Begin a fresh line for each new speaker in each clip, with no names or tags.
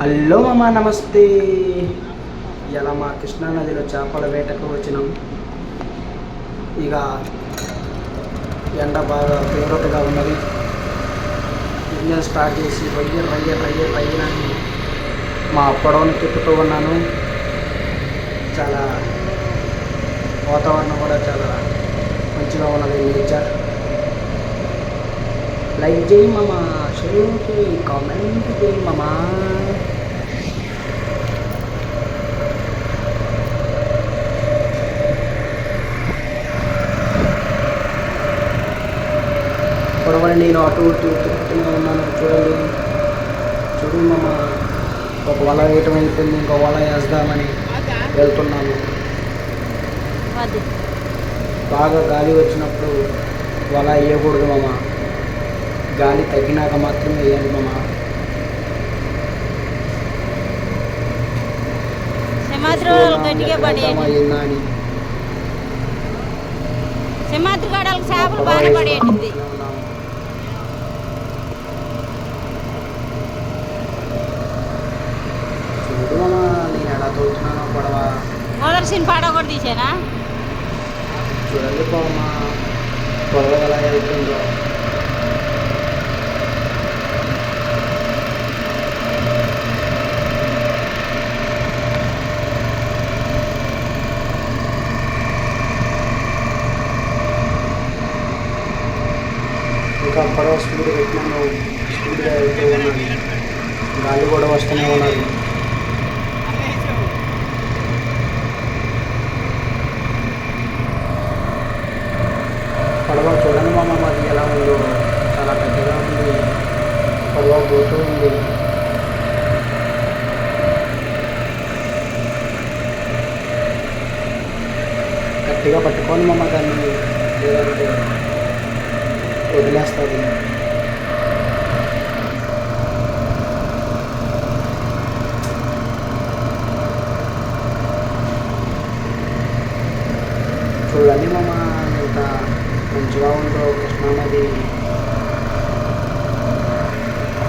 Hello మామ నమస్తే. ఇలా మా కృష్ణా నదిలో చేపల వేటకు వచ్చినాం. ఇక ఎండ బాగా తీవ్రతగా ఉన్నది. ఇంజన్ స్టార్ట్ చేసి రయ్య రయ్య రయ్య రయ్యనని మా పొడవను తిప్పుతూ ఉన్నాను. చాలా వాతావరణం కూడా చాలా మంచిగా ఉన్నది. నేచర్ లైక్ చేయి మామ షేర్ చేయి కామెంట్ చేయి మామ. పొడవని నేను అటు ఇటు తిరుగుతూనే ఉన్నాను చూడండి. చూడు మామ ఒక వల వేయటం అయిపోయింది ఇంకో వల వేద్దామని వెళ్తున్నాను. బాగా గాలి వచ్చినప్పుడు వల వేయకూడదు మామ. గాలి తగ్గినాక మాత్రమే వేయాలి మామ. అని.
సింహాద్రి గడాలకు చేపలు బాగా కూడా తీసేనా?
చూడండి పడవ ఎలా వెళ్తుందో ఇంకా పడవ స్పీడ్ పెట్టినాను. స్పీడ్గా వెళ్తూ ఉన్నాను. గాలి కూడా వస్తూనే ఉన్నది. పడవ చూడండి మామ మరి ఎలా ఉందో. చాలా పెద్దగా ఉంది. పడవ పోతూ ఉంది. గట్టిగా పట్టుకోండి మామ దాన్ని. లేదంటే వదిలేస్తుంది చూడండి మామ ఎంత మంచిగా ఉందో కృష్ణానది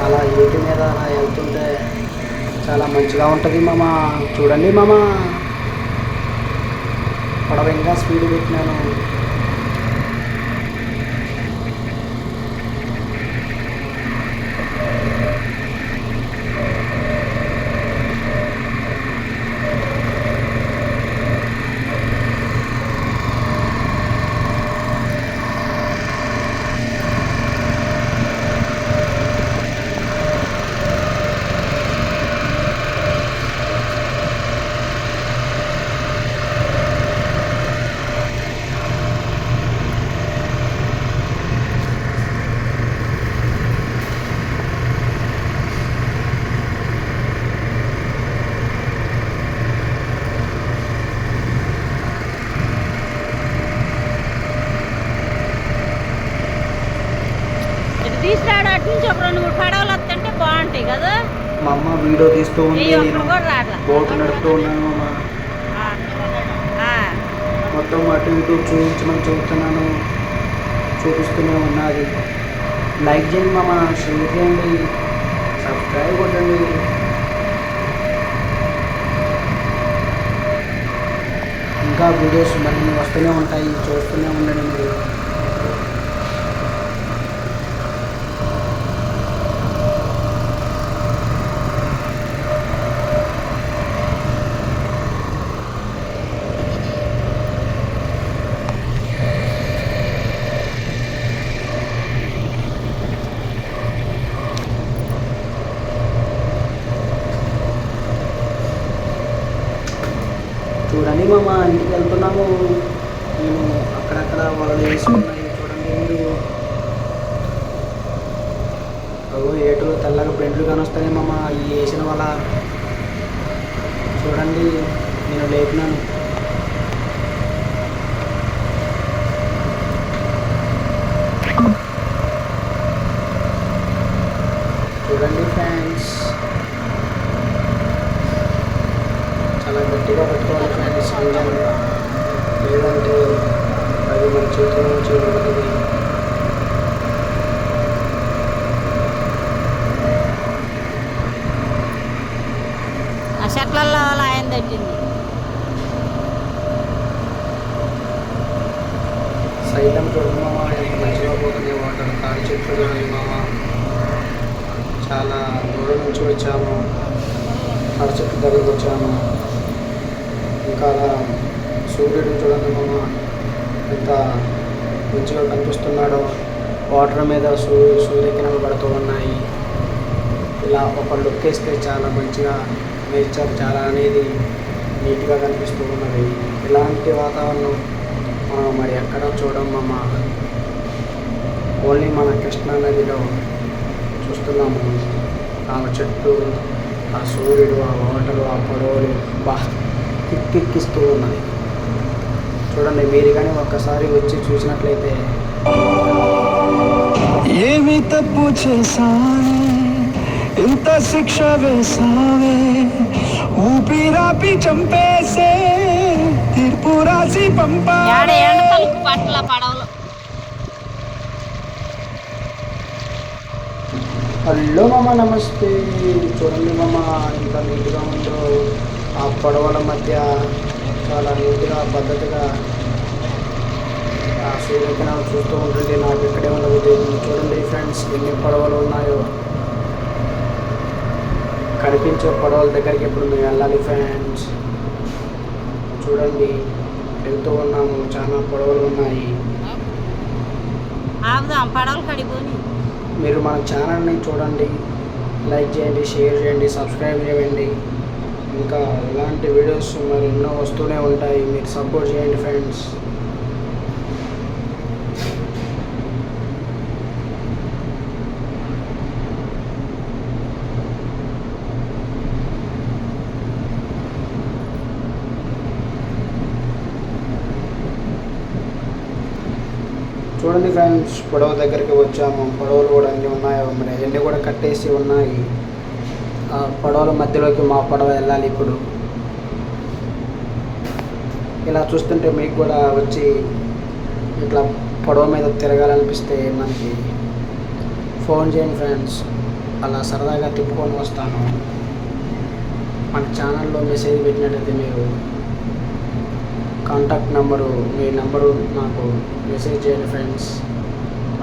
అలా ఏటి మీద అలా వెళ్తుంటే చాలా మంచిగా ఉంటుంది మామ. చూడండి మామ. పడవ ఇంకా స్పీడ్ పెట్టినాను.
తీసుకురాడు అటు నుంచి ఒక రెండు మూడు పడవలు వస్తుంటే బాగుంటాయి కదా.
మా అమ్మ వీడియో తీస్తూ ఉంది. నేను
కూడా
బోట్ నడుపుతూ ఉన్నాను. మొత్తం అటు ఇటు చూపించమని చెబుతున్నాను చూపిస్తూనే ఉన్నది. లైక్ చేయండి మామ షేర్ చేయండి. సబ్స్క్రైబ్ కొట్టండి. ఇంకా వీడియోస్ మళ్ళీ వస్తూనే ఉంటాయి. చూస్తూనే ఉండండి మీరు. మా మా ఇంటికి వెళ్తున్నాము. మేము అక్కడక్కడ వలలు వేసుకున్నాయి చూడండి. మీరు అగో ఏటులో తెల్లగా ప్రింట్లు కానొస్తాయి మా ఈ వేసిన వాళ్ళ చూడండి నేను లేపినాను. చూడండి ఫ్యాన్స్ చాలా గట్టిగా పట్టుకోవాలి. ఫ్యాన్స్ లేదంటే అది మన చేతుల నుంచి ఉండదు
చెట్లలో అలా ఆయన తట్టింది.
సైతం చూడండి మంచిగా పోతుంది వాటర్ తాడి చెట్లు కానీ మామ చాలా దూరం నుంచి వచ్చాము. తాడి చెట్ల దగ్గరకు వచ్చాము. ఇంకా సూర్యుడు చూడండి మామ ఎంత మంచిగా కనిపిస్తున్నాడో వాటర్ మీద సూ సూర్యకిరణాలు పడుతూ ఉన్నాయి. ఇలా ఒక లుక్ వేస్తే చాలా మంచిగా నేచర్ చాలా అనేది నీట్గా కనిపిస్తూ ఉన్నది. ఇలాంటి వాతావరణం మనం మరి ఎక్కడ చూడం మామ ఓన్లీ మన కృష్ణా నదిలో చూస్తున్నాము. ఆ చెట్టు ఆ సూర్యుడు ఆ వాటరు ఆ పడవలు బా కిక్కిస్తూ ఉన్నది. చూడండి మీరు కానీ ఒక్కసారి వచ్చి చూసినట్లయితే.
ఏమి తప్పు చేశానే ఇంత శిక్ష వేసావే ఊపిరాపి చంపేసే తీర్పు రాసి పంపా.
పట్ల పడవలు.
హలో మామ నమస్తే. చూడండి మామ ఎంత నీట్గా ఉందో. ఆ పడవల మధ్య చాలా నీట్గా పద్ధతిగా ఆ సూర్యకిరణాలు చూస్తూ ఉంటుంది. నాకు ఇక్కడే ఉండదు చూడండి ఫ్రెండ్స్ ఎన్ని పడవలు ఉన్నాయో. కనిపించే పడవల దగ్గరికి ఇప్పుడు మేము వెళ్ళాలి ఫ్రెండ్స్. చూడండి వెళ్తూ ఉన్నాము. చాలా పడవలు ఉన్నాయి మీరు మన ఛానల్ని చూడండి. లైక్ చేయండి షేర్ చేయండి సబ్స్క్రైబ్ చేయండి. ఇంకా ఇలాంటి వీడియోస్ మరి ఎన్నో వస్తూనే ఉంటాయి. మీరు సపోర్ట్ చేయండి ఫ్రెండ్స్ చూడండి ఫ్రెండ్స్ పడవ దగ్గరికి వచ్చాము. పడవలు కూడా అన్నీ ఉన్నాయో మరి? అవన్నీ కూడా కట్టేసి ఉన్నాయి. పడవల మధ్యలోకి మా పడవ వెళ్ళాలి ఇప్పుడు. ఇలా చూస్తుంటే మీకు కూడా వచ్చి ఇట్లా పడవ మీద తిరగాలనిపిస్తే మనకి ఫోన్ చేయండి ఫ్రెండ్స్. అలా సరదాగా తిప్పుకొని వస్తాను. మన ఛానల్లో మెసేజ్ పెట్టినట్టయితే మీరు కాంటాక్ట్ నెంబరు మీ నెంబరు నాకు మెసేజ్ చేయండి ఫ్రెండ్స్.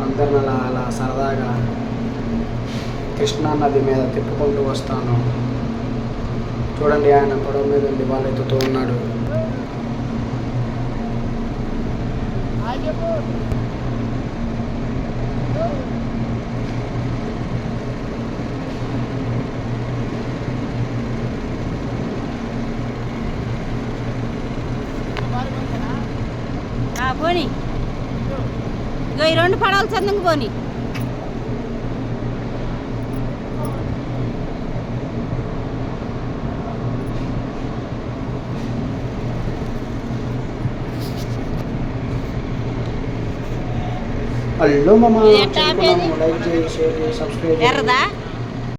అందరిని అలా అలా సరదాగా కృష్ణా నది మీద తిప్పుకుంటూ వస్తాను. చూడండి ఆయన పడవ మీద ఉండి వాళ్ళు ఎత్తుతూ ఉన్నాడు.
ఆ, పోనీ. ఈ రెండు పడవలు చందంగా పోనీ.
హలో మామ
ఇది ఎట్లా ఆపేది?
లైక్ చేయి షేర్ చేయి సబ్స్క్రైబ్ చేయి
ఎర్రదా